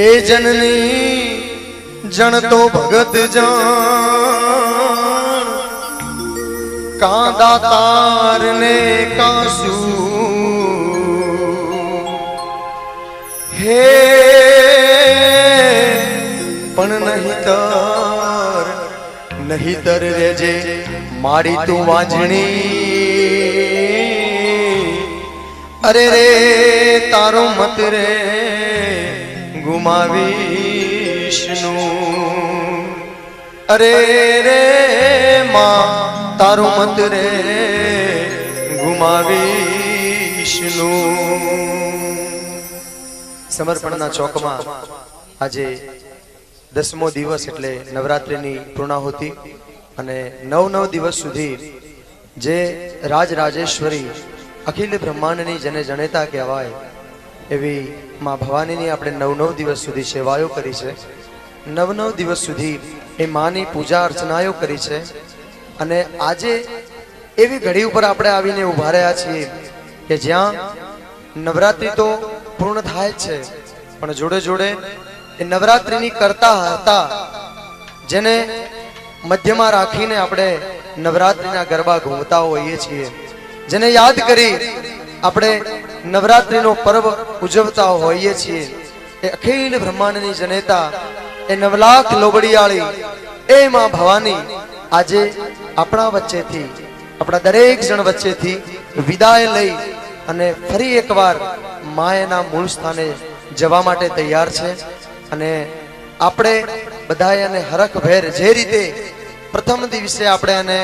એ જનની જણ તો ભગત જાણ. કાંદા તાર ને કાસુ હે, પણ નહીતર નહીતર રેજે મારી તું વાંજણી. અરે રે, તારો મત રે. ગુમાવીશનું અરે રે માં તારું મત રે. ગુમાવીશનું સમર્પણના ચોકમાં આજે દસમો દિવસ એટલે નવરાત્રિની પૂર્ણાહુતિ અને નવ નવ દિવસ સુધી જે રાજરાજેશ્વરી અખિલ બ્રહ્માંડની જેને જણેતા કહેવાય એવી માં ભવાનીની આપણે નવ નવ દિવસ સુધી સેવાઓ કરી છે. નવ નવ દિવસ સુધી એ માની પૂજા અર્ચનાઓ કરી છે. અને આજે એવી ઘડી ઉપર આપણે આવીને ઊભા રહ્યા છીએ કે જ્યાં નવરાત્રિ તો પૂર્ણ થાય છે. પણ જોડે જોડે એ નવરાત્રિની કરતા હતા જેને મધ્યમાં રાખીને આપણે નવરાત્રિના ગરબા ઘૂમતા હોઈએ છીએ. જેને યાદ કરી આપણે નવરાત્રિનો પર્વ ઉજવતા હોઈએ છીએ. એ અખિલ બ્રહ્માંડની જનેતા, એ નવલાખ લોબડિયાળી, એ માં ભવાની આજે આપણા વચ્ચેથી, આપણા દરેક જણ વચ્ચેથી વિદાય લઈ અને ફરી એકવાર માયાના મૂળ સ્થાને જવા માટે તૈયાર છે. અને આપણે બધાએ એને હરખભેર જે રીતે પ્રથમ દિવસે આપણે એને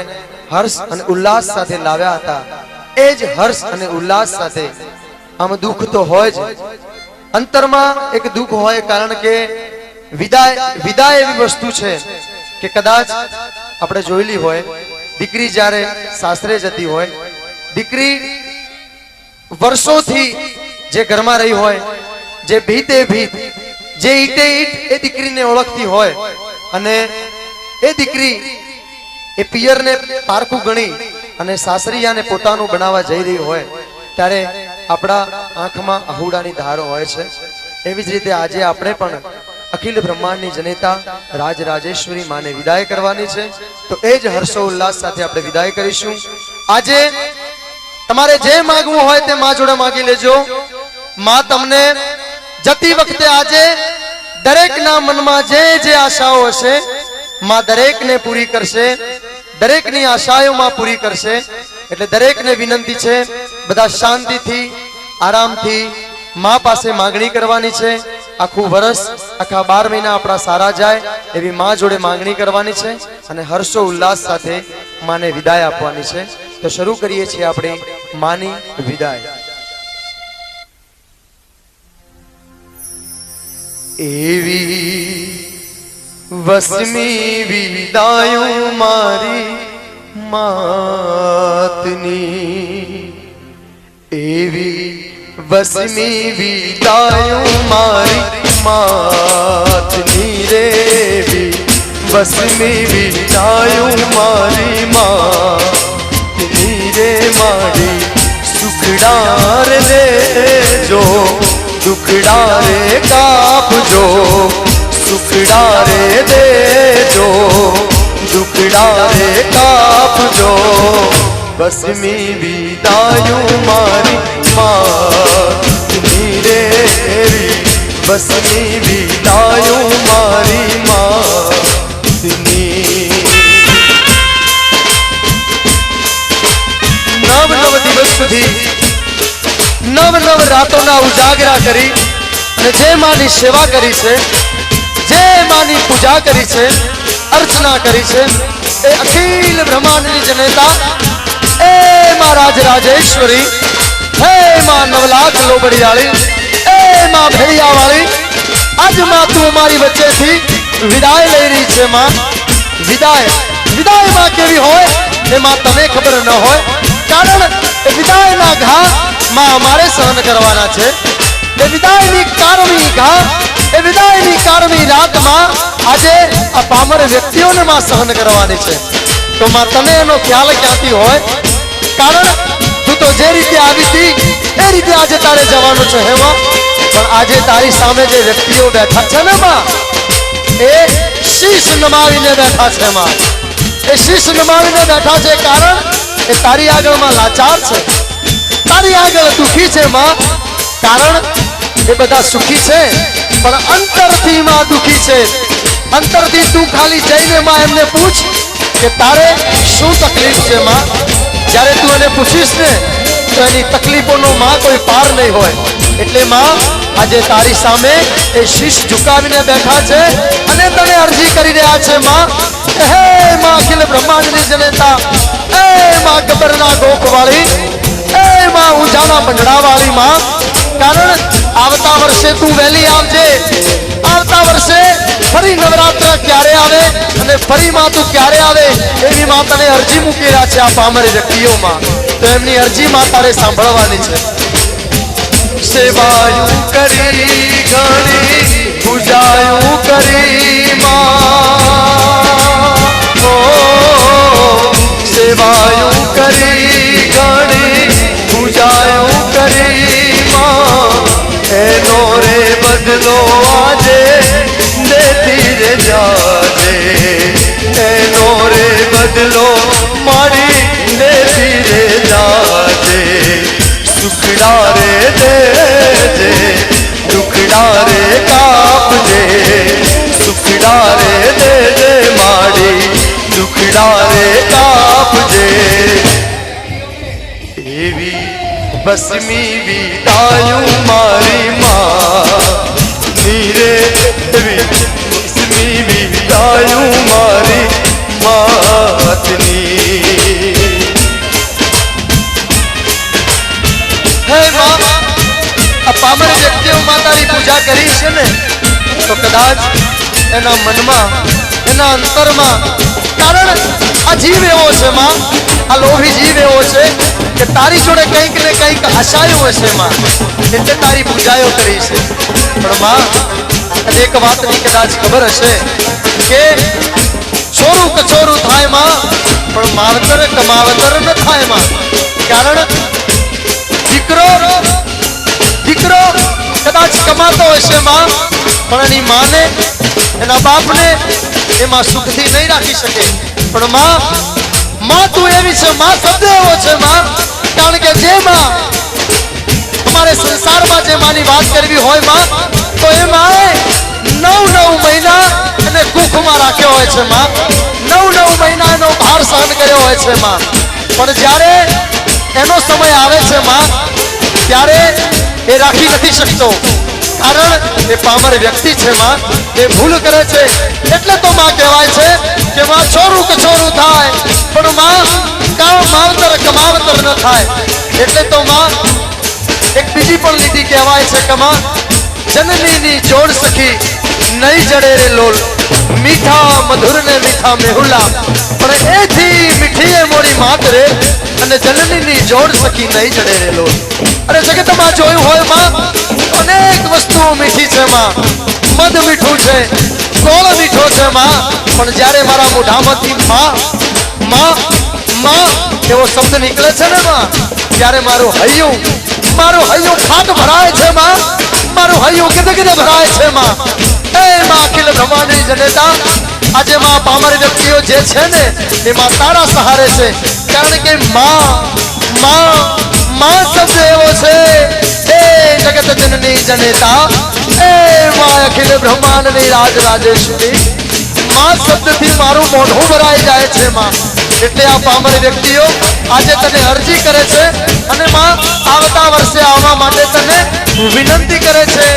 હર્ષ અને ઉલ્લાસ સાથે લાવ્યા હતા, એ જ હર્ષ અને ઉલ્લાસ સાથે આમ દુઃખ તો હોય જ. અંતરમાં એક દુઃખ હોય કારણ કે વિદાય વિદાય એવી વસ્તુ છે કે કદાચ આપણે જોયેલી હોય, દીકરી જ્યારે સાસરે જતી હોય, દીકરી વર્ષોથી જે ઘરમાં રહી હોય, જે ભીતે ભીત, જે ઈટે ઈટ એ દીકરીને ઓળખતી હોય અને એ દીકરી એ પિયરને પારખું ગણી અને સાસરિયાને પોતાનું બનાવવા જઈ રહી હોય, ત્યારે આપણા આંખમાં આહુડાની ધારો હોય છે. એવી જ રીતે આજે આપણે પણ અખિલ બ્રહ્માંડની જનેતા રાજ રાજેશ્વરી માને વિદાય કરવાની છે. તો એ જ હર્ષો ઉલ્લાસ સાથે આપણે વિદાય કરીશું. આજે તમારે જે માંગવું હોય તે માં જોડે માંગી લેજો. માં તમને જતી વખતે આજે દરેકના મનમાં જે જે આશાઓ હશે, માં દરેકને પૂરી કરશે. દરેકની આશાઓમાં પૂરી કરશે. એટલે દરેકને વિનંતી છે બધા શાંતિથી, આરામથી મા પાસે માંગણી કરવાની છે. આખું વર્ષ આખા બાર મહિના આપણા સારા જાય એવી મા જોડે માંગણી કરવાની છે અને હર્ષો ઉલ્લાસ સાથે માને વિદાય આપવાની છે. તો શરૂ કરીએ છીએ આપણે માની વિદાય. એવી વસમી વિદાયો મારી માતની એવી વસમી વિદાયો મારી માતની રેવી વસમી વિદાયો મારી માથની રે મારી સુખડાર દેજો દુખડા રે કાપજો સુખડા રે દેજો દુખડા રે કાપજો બસમી વિદાયું મારી માતની રે એવી બસમી વિદાયું મારી માતની નવ નવ દિવસ સુધી નવ નવ રાતોના ઉજાગરા કરી અને જે માની સેવા કરી છે જે માની પૂજા કરી છે અર્ચના કરી છે એ અખિલ બ્રહ્માંડની જનેતા એ માં રાજ રાજેશ્વરી, હે માં નવલાખ લોબડિયાળી એ માં ભેળિયાવાળી આજમાં તું અમારી વચ્ચેથી વિદાય લઈ રહી છે માં. વિદાય વિદાયમાં કેવી હોય એ માં તને ખબર ન હોય, કારણ એ વિદાયના ઘા માં અમારે સહન કરવાના છે. એ વિદાયની કારમી ઘા, એ વિદાયની કારમી રાતમાં આજે આ પામર વ્યક્તિઓને માં સહન કરવાની છે. તો માં તને એનો ખ્યાલ ક્યાંથી હોય? કારણ તું તો જે રીતે આવી હતી, એ રીતે આજે તારે જવાનું છે હેમાં પણ આજે તારી સામે જે વ્યક્તિઓ બેઠા છે ને માં, એ શીશ નમાવીને બેઠા છે, માં. એ શીશ નમાવીને બેઠા છે કારણ એ તારી આગળમાં લાચાર છે. તારી આગળ દુખી છે, માં. કારણ એ બધા સુખી છે, પણ અંતરથી માં દુખી છે. અંતરથી તું ખાલી જઈને માં એમને પૂછ કે તારે શું તકલીફ છે, માં? જ્યારે તું એને પૂછીશ ને, તો એની તકલીફોનો માં કોઈ પાર નહીં હોય. એટલે, માં, આજે તારી સામે એ શીશ ઝુકાવીને બેઠા છે અને તને અરજી કરી રહ્યા છે, માં. હે, માં, અખિલ બ્રહ્માંડની જનેતા. એ માં, ગબરના ગોખવાળી. હે, માં, ઊંઝાના પંજડાવાળી માં. કારણ આવતા વર્ષે તું વહેલી આવજે આવતા વર્ષે ફરી નવરાત્ર ક્યારે આવે અને ફરી માં તું ક્યારે આવે એવી માં તને અરજી મૂકી રહ્યા છે આ પામર વ્યક્તિઓમાં તો એમની અરજી માં તારે સાંભળવાની છે સેવાયું કરી ઘણી પૂજાયું કરી માં સેવાયું કરી સુખડા રે દેજે દુખડા રે કાપજે સુખડા રે દેજે માડી દુખડા રે કાપજે એવી બસમી વિદાયું મારી માં નીરે એવી બસમી વિદાયું મારી માતની હે માં, આ પામર વ્યક્તિઓ માતાની પૂજા કરી છે ને, તો કદાચ એના મનમાં, એના અંતરમાં કારણ આ જીવ એવો છે માં, આ લોહી જીવ એવો છે કે તારી જોડે કંઈક ને કંઈક આશાયો હશે માં, એટલે તારી પૂજાઓ કરી છે. પણ માં અને એક વાતની કદાચ ખબર હશે કે ચોરું કચોરું થાયમાં, પણ માવતર કમાવતર ન થાયમાં. કારણ દીકરો દીકરો કદાચ કમાતો હશે માં, પણ એની માને, એના બાપને એમાં સુખથી નહીં રાખી શકે. પણ માં માં તું એવી છે, માં શબ્દ એવો છે, માં, કારણ કે જે માં અમારે સંસારમાં જે માની વાત કરવી હોય, માં, તો એ માએ નવ નવ મહિના એને કુખમાં રાખ્યો હોય છે, માં. નવ નવ મહિના એનો ભાર સહન કર્યો હોય છે, માં. પણ જ્યારે એનો સમય આવે છે, માં ત્યારે એ રાખી નથી શકતો. કારણ એ પામર વ્યક્તિ છે માં. એ ભૂલ કરે છે. એટલે તો માં કહેવાય છે કે માં છોરું કે છોરું થાય. પણ માં કામ માવતર કમાવતર ન થાય. એટલે તો માં એક બીજી પણ લીટી કહેવાય છે કે માં, જનનીની જોડ સખી નહીં જડે રે લોલ. મીઠા મધુર ને મીઠા મેહુલા. પણ એથી મીઠી એ મોરી માત રે અને જનનીની જોડ સખી નહીં ચડે રે લોલ અરે જગતમાં જોયું હોયમાં, અનેક વસ્તુઓ મીઠી છે માં. મધ મીઠું છે સોળ મીઠો છે માં. પણ જ્યારે મારા મોઢામાંથી માં માં માં, એવો શબ્દ નીકળે છે ને માં, ત્યારે મારું હૈયું મારું હૈયું ખાટ ભરાય છે માં. મારું હૈયું કીધે કીધે ભરાય છે માં. એ માં અખિલ બ્રહ્માંડની જનતા આજે માં પામર વ્યક્તિઓ જે છે ને એમાં તારા સહારે છે. કારણ કે માં માં માં શબ્દ એવો છે એ જગત જનની જનેતા એ માં અખિલ બ્રહ્માંડની રાજ રાજેશ્વરી માં શબ્દથી મારું મોઢું ભરાઈ જાય છે માં. એટલે આ પામર વ્યક્તિઓ, આજે તને અરજી કરે છે અને માં આવતા વર્ષે આવવા માટે તને વિનંતી કરે છે.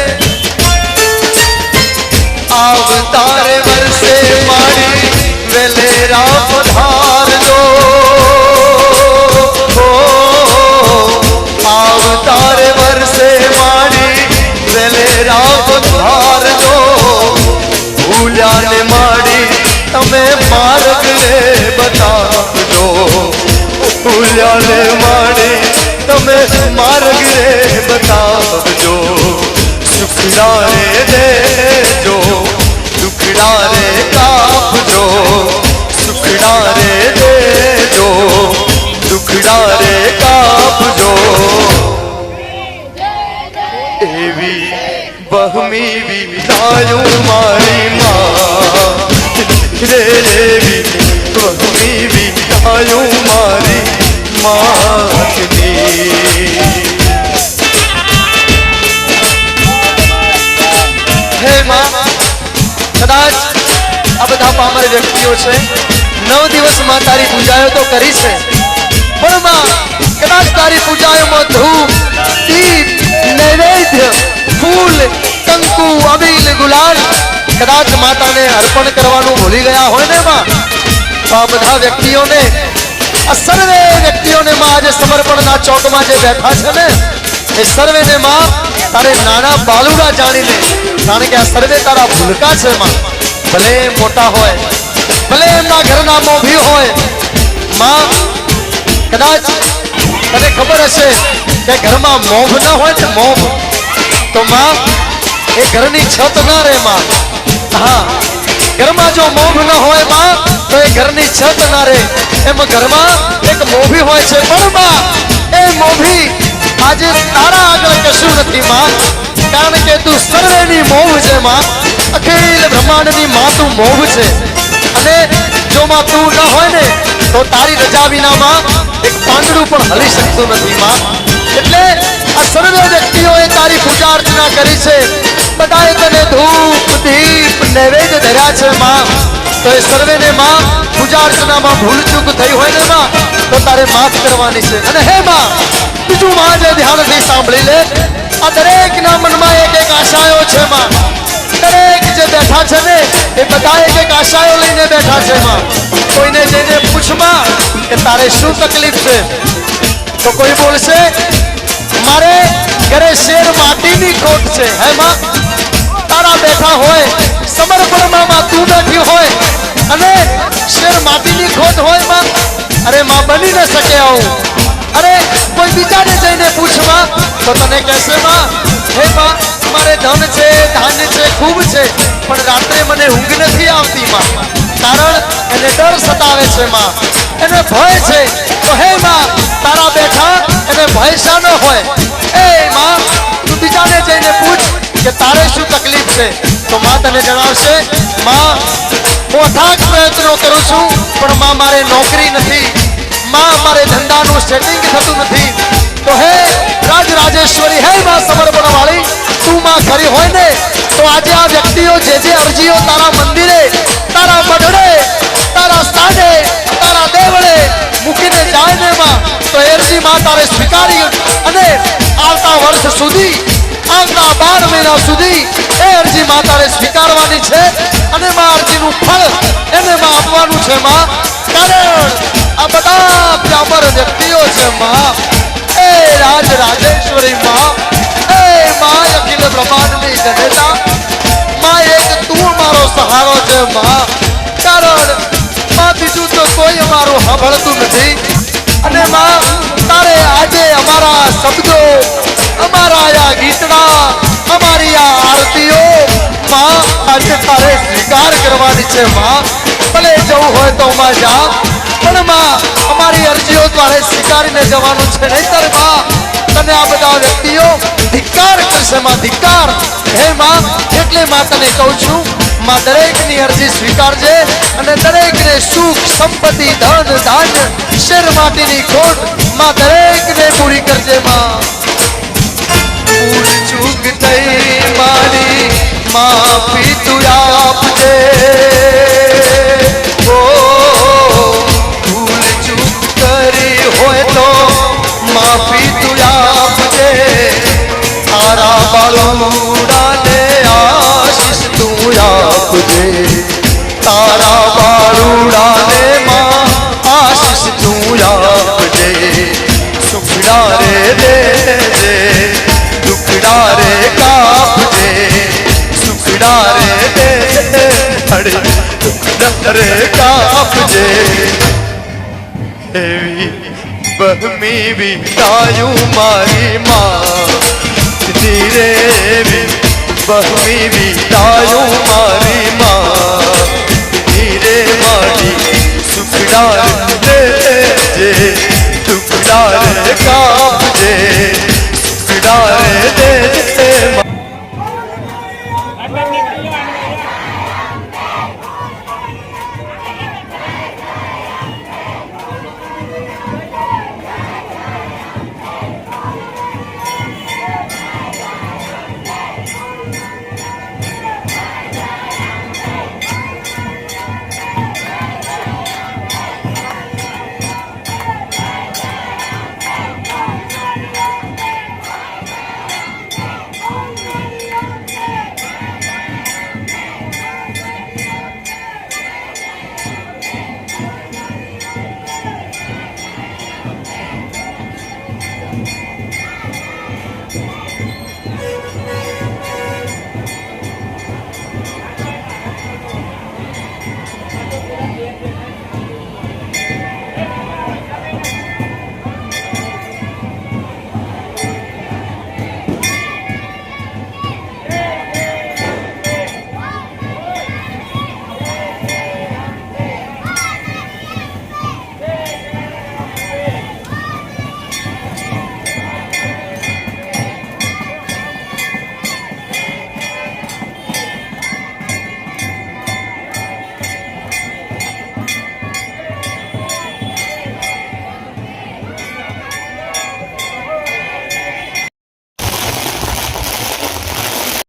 આવતારે વર્ષે ભૂલ્યાને માણે તમે માર્ગ રે બતાવજો રે દેજો કદાચ આ બધા પામર વ્યક્તિઓ છે નવ દિવસમાં તારી પૂજાઓ તો કરી છે પણ માં કદાચ તારી પૂજાઓમાં ધૂપ દીપ નૈવેદ્ય ફૂલ કંકુ અબીલ ગુલાલ કદાચ માતાને અર્પણ કરવાનું ભૂલી ગયા હોય ને માં તો આ બધા વ્યક્તિઓને આ સર્વે વ્યક્તિઓને માં આજે સમર્પણના ચોકમાં જે બેઠા છે ને એ સર્વેને માં તારે નાના બાલુડા જાણીને કારણ કે આ સર્વે તારા ભૂલકા છે માં. ભલે મોટા હોય, ભલે એમના ઘરના મોભી હોય. માં, કદાચ તને ખબર હશે કે ઘરમાં મોભ ન હોય ને મોભ, તો માં, એ ઘરની છત ના રહે માં. હા, ઘરમાં જો મોભ ન હોયમાં, તો એ ઘરની છત ના રહે. એમ ઘરમાં એક મોભી હોય છે. પણ માં, એ મોભી આજે તારા આગળ કશું નથી માં. કારણ કે તું સર્વેની મોહ છે માં. અખિલ બ્રહ્માંડની માં તું મોહ છે. અને જો માં તું ન હોય ને, તો તારી રજા વિનામાં એક પાંદડું પણ હલી શકતું નથી માં. એટલે આ સર્વે વ્યક્તિઓએ તારી પૂજા અર્ચના કરી છે. બધાએ તને ધૂપ, દીપ, નૈવેદ્ય ધર્યા છે માં. તો એ સર્વેને માં પૂજા અર્ચનામાં ભૂલ ચૂક થઈ હોય ને માં, તો તારે માફ કરવાની છે. અને હે માં બીજું માં જે ધ્યાનથી સાંભળી લે. આ દરેકના મનમાં એક એક આશાઓ છે માં. દરેક જે બેઠા છે ને, એ બધા એક એક આશાઓ લઈને બેઠા છે માં. કોઈને જઈને પૂછમાં કે તારે શું તકલીફ છે? તો કોઈ બોલશે, મારે ઘરે શેર માટીની ખોટ છે. હે માં, તારા બેઠા હોય, સમર્પણમાં તું બેઠી હોય, અને શેર માટીની ખોટ હોયમાં, અરે માં બની ન શકે આવું. અરે, કોઈ બીજાને જઈને પૂછવા, તો તને કહેશે, માં, હે માં, મારે ધન છે, ધાન્ય છે, ખૂબ છે, પણ રાત્રે મને ઊંઘ નથી આવતી, માં. કારણ એને ડર સતાવે છે, માં. એને ભય છે. તો હે માં, તારા બેઠા એને ભય શાનો હોય? એ માં, તું બીજાને જઈને પૂછ કે તારે શું તકલીફ છે. તો માં તને જણાવશે, માં અથાગ પ્રયત્નો કરું છું, પણ માં મારે નોકરી નથી. માં મારે ધંધાનું સેટિંગ થતું નથી. તો હે રાજ રાજેશ્વરી હે માં સમર્પણ વાળી તું માં કરી હોય ને, તો આજે આ વ્યક્તિઓ જે જે અરજીઓ તારા મંદિરે, તારા મઢડે તારા સ્થાને, તારા દેવળે મૂકીને જાય ને માં, તો અરજી માં તારે સ્વીકારી અને આવતા વર્ષ સુધી, આવતા બાર મહિના સુધી એ અરજી માં તારે સ્વીકારવાની છે અને માં અરજીનું ફળ એને માં આપવાનું છે, માં. કારણ આ બધા બ્રાહ્મણ વ્યક્તિઓ છે, માં. એ રાજ રાજેશ્વરી, માં. એ માં, અખિલ બ્રહ્માંડની જનેતા માં, એક તું મારો સહારો છે, માં. કારણ, માં, બીજું તો કોઈ અમારું સાંભળતું નથી. અને, માં, તારે આજે અમારા શબ્દો, અમારા આ ગીતડા અમારી આ આરતીઓ માં, આજે તારે સ્વીકાર કરવાની છે માં. ભલે જવું હોય તો માં જા. પણ માં, અમારી અરજીઓ તારે સ્વીકારીને જવાનું છે નહીતરમાં, તને આ બધા વ્યક્તિઓ ધિક્કાર કરશે માં, ધિક્કાર. હે માં, એટલે માં તને કહું છું, માં દરેકની અરજી સ્વીકારજે અને દરેકને સુખ, સંપત્તિ, ધન, ધાન્ય, શેર માટીની ખોટમાં દરેકને પૂરી કરજે માં. ચૂક થઈ મારી માફી તું આપજે. દુખડા રે કાપજે એવી બહમી વિતાયું મારી માં ધીરે બહમી વિતાયું મારી માં ધીરે મારી સુખડાર દેજે દુખડા રે કાપજે સુખડાર